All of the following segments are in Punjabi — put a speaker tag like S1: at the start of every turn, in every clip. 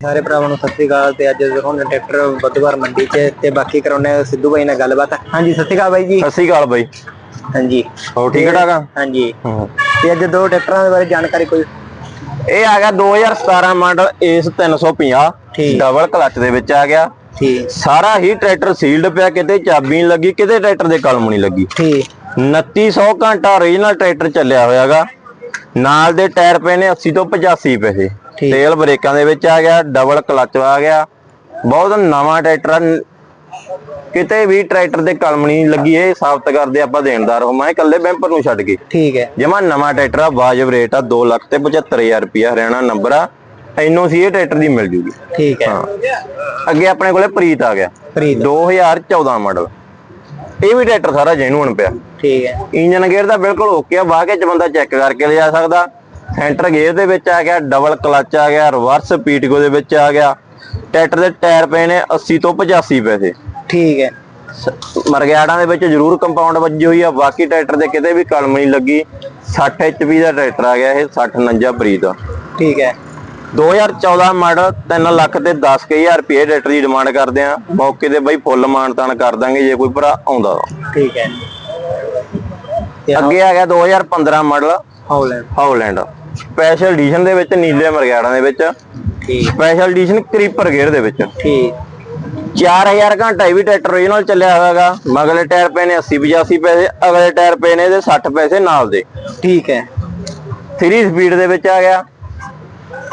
S1: ਸਾਰੇ ਭਰਾਵਾਂ ਨੂੰ ਸਤਿ ਸ੍ਰੀ ਅਕਾਲ ਤੇ ਅੱਜ ਹੁਣ ਟਰੈਕਟਰ ਬੁੱਧਵਾਰ ਮੰਡੀ 'ਚ ਤੇ ਬਾਕੀ ਕਰਾਉਣੇ ਸਿੱਧੂ ਬਾਈ ਨਾਲ ਗੱਲਬਾਤ। ਹਾਂਜੀ ਸਤਿ ਸ੍ਰੀ ਅਕਾਲ ਬਾਈ ਜੀ।
S2: ਸਤਿ ਸ਼੍ਰੀ ਅਕਾਲ ਬਾਈ।
S1: ਹਾਂਜੀ।
S2: ਹੋ ਠੀਕ ਠਾਕ ਆ?
S1: ਹਾਂਜੀ। ਤੇ ਅੱਜ ਦੋ ਟਰੈਕਟਰਾਂ ਦੇ ਬਾਰੇ ਜਾਣਕਾਰੀ ਕੋਈ?
S2: ਇਹ ਆ ਗਿਆ 2017 ਮਾਡਲ ਏਸ 350
S1: ਠੀਕ।
S2: ਡਬਲ ਕਲਚ ਦੇ ਵਿੱਚ ਆ ਗਿਆ।
S1: ਠੀਕ।
S2: ਸਾਰਾ ਹੀ ਟਰੈਕਟਰ ਸੀਲਡ ਪਿਆ ਕਿਤੇ ਚਾਬੀ ਨਹੀਂ ਲੱਗੀ ਕਿਤੇ ਟਰੈਕਟਰ ਦੇ ਕਲਮ ਨਹੀਂ ਲੱਗੀ।
S1: ਠੀਕ।
S2: 2900 ਘੰਟਾ ਓਰੀਜਨਲ ਟਰੈਕਟਰ ਚੱਲਿਆ ਹੋਇਆਗਾ। ਨਾਲ ਦੇ ਟਾਇਰ ਪਏ ਨੇ 80 ਤੋਂ 85 ਪੈਸੇ। ਤੇਲ ਬ੍ਰੇਕਾਂ ਦੇ ਵਿੱਚ ਆ ਗਿਆ ਡਬਲ ਕਲਚ ਆ ਗਿਆ। ਬਹੁਤ ਨਵਾਂ ਟਰੈਕਟਰ। ਕਿਤੇ ਵੀ ਟਰੈਕਟਰ ਦੇ ਕਲਮ ਨਹੀਂ ਲੱਗੀ ਇਹ ਸਾਬਤ ਕਰਦੇ ਆਪਾਂ ਦੇਣਦਾਰ ਹੋ ਮੈਂ ਇਕੱਲੇ ਬੈਂਪਰ ਨੂੰ ਛੱਡ ਕੇ।
S1: ਠੀਕ ਹੈ।
S2: ਜਮਾ ਨਵਾਂ ਟਰੈਕਟਰ ਆ ਵਾਜਬ ਰੇਟ ਆ 2 ਲੱਖ ਤੇ 75000 ਰੁਪਿਆ ਹਰਿਆਣਾ ਨੰਬਰ ਆ ਐਨਓਸੀ ਇਹ ਟਰੈਕਟਰ ਦੀ ਮਿਲ ਜੂਗੀ।
S1: ਠੀਕ ਹੈ।
S2: ਅੱਗੇ ਆਪਣੇ ਕੋਲੇ ਪ੍ਰੀਤ ਆ ਗਿਆ।
S1: ਫਰੀਦ
S2: 2014 ਮਾਡਲ। ਇਹ ਵੀ ਟਰੈਕਟਰ ਸਾਰਾ ਜੈਨੂਨ ਪਿਆ।
S1: ਠੀਕ ਹੈ।
S2: ਇੰਜਨ ਗੇਅਰ ਦਾ ਬਿਲਕੁਲ ਓਕੇ ਆ ਕੇ ਚ ਬੰਦਾ ਚੈੱਕ ਕਰਕੇ ਲਿਜਾ ਸਕਦਾ। ਸੈਂਟਰ ਗੇਅਰ ਦੇ ਵਿੱਚ ਆ ਗਿਆ ਡਬਲ ਕਲਚ ਆ ਗਿਆ ਰਿਵਰਸ ਪੀਟੀਕੋ ਦੇ ਵਿੱਚ ਆ ਗਿਆ। ਟਰੈਕਟਰ ਦੇ ਟਾਇਰ ਪਏ ਨੇ 80 ਤੋਂ 85 ਪੈਸੇ।
S1: ਠੀਕ ਹੈ।
S2: ਮਰਗਿਆੜਾਂ ਦੇ ਵਿੱਚ ਜ਼ਰੂਰ ਕੰਪਾਊਂਡ ਵੱਜੀ ਹੋਈ ਆ ਬਾਕੀ ਟਰੈਕਟਰ ਦੇ ਕਿਤੇ ਵੀ ਕਲਮ ਨਹੀਂ ਲੱਗੀ। 60 HP ਦਾ ਟਰੈਕਟਰ ਆ ਗਿਆ ਇਹ 60 49 ਪ੍ਰੀਤ ਆ
S1: ਠੀਕ ਹੈ।
S2: 2014 ਮਾਡਲ 3 ਲੱਖ ਤੇ 10000 ਰੁਪਏ ਟਰੈਕਟਰ ਦੀ ਡਿਮਾਂਡ ਕਰਦੇ ਆ। ਮੌਕੇ ਤੇ ਬਈ ਫੁੱਲ ਮਾਨਤਾਨ ਕਰ ਦਾਂਗੇ ਜੇ ਕੋਈ ਭਰਾ ਆਉਂਦਾ।
S1: ਠੀਕ ਹੈ।
S2: ਅੱਗੇ ਆ ਗਿਆ 2015 model
S1: Holland
S2: Holland special edition ਦੇ ਵਿੱਚ ਨੀਲੇ ਮਰਗਿਆੜਾਂ ਦੇ ਵਿੱਚ।
S1: ਠੀਕ।
S2: ਸਪੈਸ਼ਲ ਐਡੀਸ਼ਨ ਕਰੀਪਰ ਗੇਅਰ ਦੇ ਵਿੱਚ।
S1: ਠੀਕ।
S2: 4000 ਘੰਟਾ ਵੀ ਟਰੈਕਟਰ ਓਰੀਜਨਲ ਚੱਲਿਆ ਹੋਇਆਗਾ ਮਗਲੇ ਟਾਇਰ ਪਏ ਨੇ 80 85 ਪੈਸੇ ਅਗਲੇ ਟਾਇਰ ਪਏ ਨੇ ਇਹਦੇ 60 ਪੈਸੇ ਨਾਲ ਦੇ।
S1: ਠੀਕ ਹੈ।
S2: 3 ਸਪੀਡ ਦੇ ਵਿੱਚ ਆ ਗਿਆ।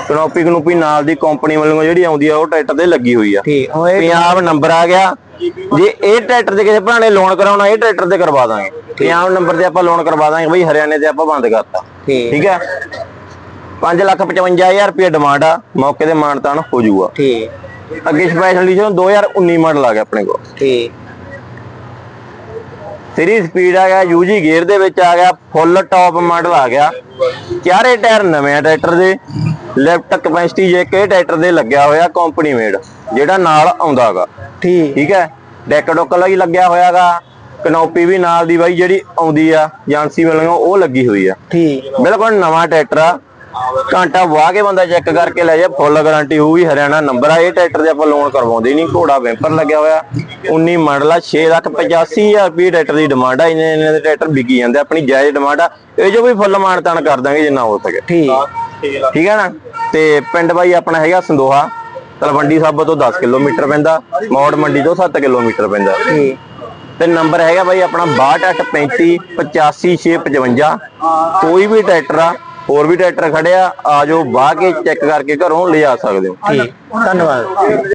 S2: ਕਨੋਪੀ ਕਨੂਪੀ ਨਾਲ ਦੀ ਕੰਪਨੀ ਵੱਲੋਂ ਜਿਹੜੀ ਆਉਂਦੀ ਆ ਉਹ ਟਰੈਕਟਰ ਤੇ ਲੱਗੀ ਹੋਈ ਆ।
S1: ਠੀਕ
S2: ਪੰਜਾਬ ਨੰਬਰ ਆ ਗਿਆ। ਜੇ ਇਹ ਟਰੈਕਟਰ ਤੇ ਕਿਸੇ ਭਰਾ ਨੇ ਲੋਨ ਕਰਾਉਣਾ ਇਹ ਟਰੈਕਟਰ ਤੇ ਕਰਵਾ ਦਾਂਗੇ। ਪੰਜਾਬ ਨੰਬਰ ਤੇ ਆਪਾਂ ਲੋਨ ਕਰਵਾ ਦਾਂਗੇ। ਬਈ ਹਰਿਆਣੇ ਤੇ ਆਪਾਂ ਬੰਦ ਕਰਤਾ।
S1: ਠੀਕ
S2: ਹੈ? 555000 ਰੁਪਏ ਡਿਮਾਂਡ ਆ। ਮੌਕੇ ਤੇ ਮਾਨਤਾਨ ਹੋ ਜਾਊਗਾ।
S1: ਠੀਕ।
S2: ਅੱਗੇ ਸਪੈਸ਼ਲ ਐਡੀਸ਼ਨ 2019 ਮਾਡਲ ਆ ਗਿਆ ਆਪਣੇ ਕੋਲ।
S1: ਠੀਕ।
S2: 3 ਸਪੀਡ ਆ ਗਿਆ ਯੂਜੀ ਗੇਅਰ ਦੇ ਵਿੱਚ ਆ ਗਿਆ ਫੁੱਲ ਟਾਪ ਮਾਡਲ ਆ ਗਿਆ। ਚਾਰੇ ਟਾਇਰ ਨਵੇਂ ਟਰੈਕਟਰ ਦੇ ਲੈਫਟ ਕਪੈਸਿਟੀ ਜੇ ਕਿ ਟਰੈਕਟਰ ਦੇ ਲੱਗਿਆ ਹੋਇਆ ਕੰਪਨੀ ਮੇਡ ਜਿਹੜਾ ਨਾਲ ਆਉਂਦਾਗਾ
S1: ਠੀਕ।
S2: ਠੀਕ ਹੈ? ਡੈਕ ਡੁੱਕ ਲਈ ਲੱਗਿਆ ਹੋਇਆਗਾ ਕਨੋਪੀ ਵੀ ਨਾਲ ਦੀ ਬਾਈ ਜਿਹੜੀ ਆਉਂਦੀ ਆ ਏਜੰਸੀ ਵੱਲੋਂ ਉਹ ਲੱਗੀ ਹੋਈ ਆ।
S1: ਠੀਕ।
S2: ਬਿਲਕੁਲ ਨਵਾਂ ਟਰੈਕਟਰ ਆ। ਘੰਟਾ ਵਾਹ ਕੇ ਬੰਦਾ ਚੈੱਕ ਕਰਕੇ ਲੈ ਜਾ ਫੁੱਲ ਗਾਰੰਟੀ ਹੋਊਗੀ ਹਰਿਆਣਾ ਨੰਬਰ ਆ ਇਹ ਟਰੈਕਟਰ ਦੇ ਆਪਾਂ ਲੋਨ ਕਰਵਾਉਂਦੇ ਨਹੀਂ ਘੋੜਾ ਵੈਂਪਰ ਲੱਗਿਆ ਹੋਇਆ 19 ਮਾਡਲ ਆ 6,85,000 ਰੁਪਏ ਟਰੈਕਟਰ ਦੀ ਡਿਮਾਂਡ ਆ ਇਹਨੇ ਇਹਨੇ ਦੇ ਟਰੈਕਟਰ ਵਿਕੀ ਜਾਂਦੇ ਆਪਣੀ ਜਾਇਜ਼ ਡਿਮਾਂਡ ਆ ਇਹ ਜੋ ਵੀ ਫੁੱਲ ਮਾਨਤਾਨ ਕਰ ਦਾਂਗੇ ਜਿੰਨਾ ਹੋ ਸਕੇ।
S1: ਠੀਕ।
S2: ਠੀਕ ਹੈ ਨਾ? ਤੇ ਪਿੰਡ ਬਾਈ ਆਪਣਾ ਹੈਗਾ ਸੰਦੋਹਾ ਤਲਵੰਡੀ ਸਾਬੋ ਤੋਂ 10 ਕਿਲੋਮੀਟਰ ਪੈਂਦਾ ਮੌੜ ਮੰਡੀ ਤੋਂ 7 ਕਿਲੋਮੀਟਰ ਪੈਂਦਾ। ਤੇ ਨੰਬਰ ਹੈਗਾ ਬਾਈ ਆਪਣਾ 6235 85655 ਕੋਈ ਵੀ ਟਰੈਕਟਰ ਆ ਹੋਰ ਵੀ ਟਰੈਕਟਰ ਖੜਿਆ ਆ ਜਾਓ ਬਾਹ ਕੇ ਚੈੱਕ ਕਰਕੇ ਘਰੋਂ ਲਿਜਾ ਸਕਦੇ ਹੋ।
S1: ਠੀਕ। ਧੰਨਵਾਦ।